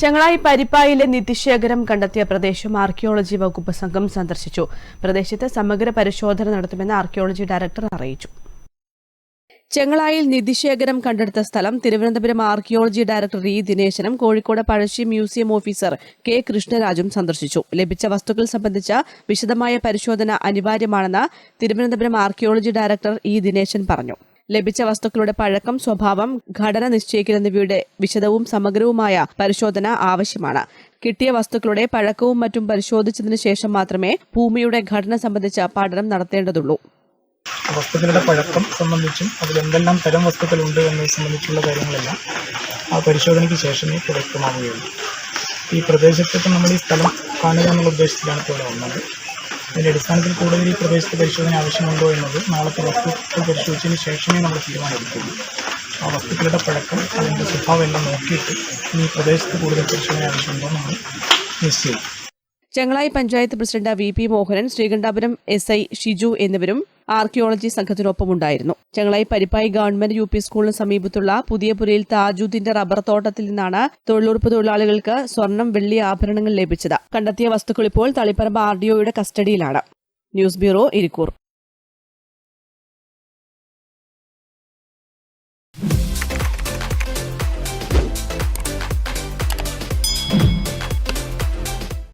ചെങ്ങളായി പരിപ്പായിലെ നിധിശേഖരം കണ്ടെത്തിയ പ്രദേശം ആർക്കിയോളജി വകുപ്പ് സംഘം സന്ദർശിച്ചു. പ്രദേശത്ത് സമഗ്ര പരിശോധന നടത്തുമെന്ന് ആർക്കിയോളജി ഡയറക്ടർ അറിയിച്ചു. ചെങ്ങളായിൽ നിധിശേഖരം കണ്ടെടുത്ത സ്ഥലം Thiruvananthapuram archaeology director E. ദിനേശനും Kozhikode Pazhassi museum officer K. കൃഷ്ണരാജും സന്ദർശിച്ചു. ലഭിച്ച വസ്തുക്കൾ സംബന്ധിച്ച വിശദമായ പരിശോധന അനിവാര്യമാണെന്ന് Thiruvananthapuram archaeology director E. Dineshan പറഞ്ഞു. ലഭിച്ച വസ്തുക്കളുടെ പഴക്കം സ്വഭാവം ഘടന നിശ്ചയിക്കലെന്നിവയുടെ വിശദവും സമഗ്രവുമായ പരിശോധന ആവശ്യമാണ്. കിട്ടിയ വസ്തുക്കളുടെ പഴക്കവും മറ്റും പരിശോധിച്ചതിനു ശേഷം മാത്രമേ ഭൂമിയുടെ ഘടന സംബന്ധിച്ച പഠനം നടത്തേണ്ടതുള്ളൂ. വസ്തുക്കളുടെ പഴക്കം സംബന്ധിച്ചും അതിൽ എന്തെല്ലാം തരം വസ്തുക്കളുണ്ട് എന്നത് സംബന്ധിച്ചുള്ള കാര്യങ്ങളെല്ലാം ആ പരിശോധനയ്ക്ക് ശേഷമേ വ്യക്തമാവുകയുള്ളൂ ഈ പ്രദേശത്തേക്ക് നമ്മൾ ഈ സ്ഥലം കാണുക എന്നുള്ള ഉദ്ദേശത്തിലാണ് ഇപ്പോൾ വന്നത്. അതിന്റെ അടിസ്ഥാനത്തിൽ കൂടുതൽ ഈ പ്രദേശത്ത് പരിശോധന ആവശ്യമുണ്ടോ എന്നത് നാളത്തെ വസ്തുക്കൾ പരിശോധിച്ചതിന് ശേഷമേ നമ്മൾ തീരുമാനിക്കുകയുള്ളൂ. ആ വസ്തുക്കളുടെ പഴക്കം അതിന്റെ സ്വഭാവം എല്ലാം നോക്കിയിട്ട് ഈ പ്രദേശത്ത് കൂടുതൽ പരിശോധന ആവശ്യമുണ്ടോ എന്നാണ് നിശ്ചയിക്കും. Chengalayi panchayat president V P Mohanan Sreekandapuram S I Shiju എന്നിവരും archaeology സംഘത്തിനൊപ്പമുണ്ടായിരുന്നു. Chengalayi Parippayi government U P സ്കൂളിന് സമീപത്തുള്ള പുതിയപുരയിൽ താജുദ്ദീന്റെ റബ്ബർ തോട്ടത്തിൽ നിന്നാണ് തൊഴിലുറപ്പ് തൊഴിലാളികൾക്ക് സ്വർണം വെള്ളി ആഭരണങ്ങൾ ലഭിച്ചത്. കണ്ടെത്തിയ വസ്തുക്കൾ ഇപ്പോൾ തളിപ്പറമ്പ് ആർ ഡിഒയുടെ കസ്റ്റഡിയിലാണ്. News bureau Irikkur.